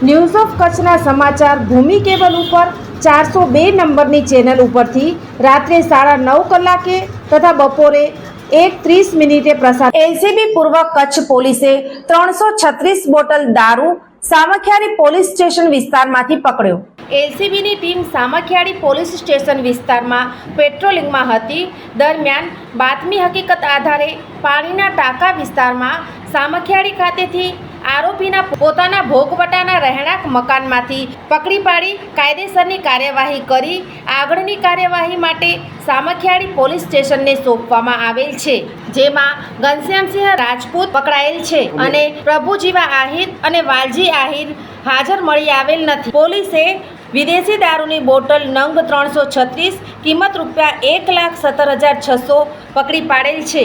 News of કચ્છના સમાચાર ભૂમિ cable ઉપર ચારસો બે નંબરની ચેનલ ઉપરથી રાત્રે સાડા નવ કલાકે તથા બપોરે એક ત્રીસ મિનિટે પ્રસાર એલસીબી પૂર્વ કચ્છ પોલીસે ત્રણસો છત્રીસ બોટલ દારૂ સામખિયાળી પોલીસ સ્ટેશન વિસ્તારમાંથી પકડ્યો. એલસીબીની ટીમ સામખિયાળી પોલીસ સ્ટેશન વિસ્તારમાં પેટ્રોલિંગમાં હતી. દરમિયાન બાતમી હકીકત આધારે પાણીના ટાંકા વિસ્તારમાં સામખિયાળી ખાતેથી આરોપીના પોતાના ભોગવટાના રહેણાંક મકાનમાંથી પકડી પાડી કાયદેસરની કાર્યવાહી કરી આગળની કાર્યવાહી માટે સામખિયાળી પોલીસ સ્ટેશનને સોંપવામાં આવેલ છે. જેમાં ઘનશ્યામસિંહ રાજપૂત પકડાયેલ છે અને પ્રભુજીવા આહિર અને વાલજી આહિર હાજર મળી આવેલ નથી. પોલીસે વિદેશી દારૂની બોટલ નંગ ત્રણસો છત્રીસ, કિંમત રૂપિયા એક લાખ સત્તર હજાર છસો પકડી પાડેલ છે.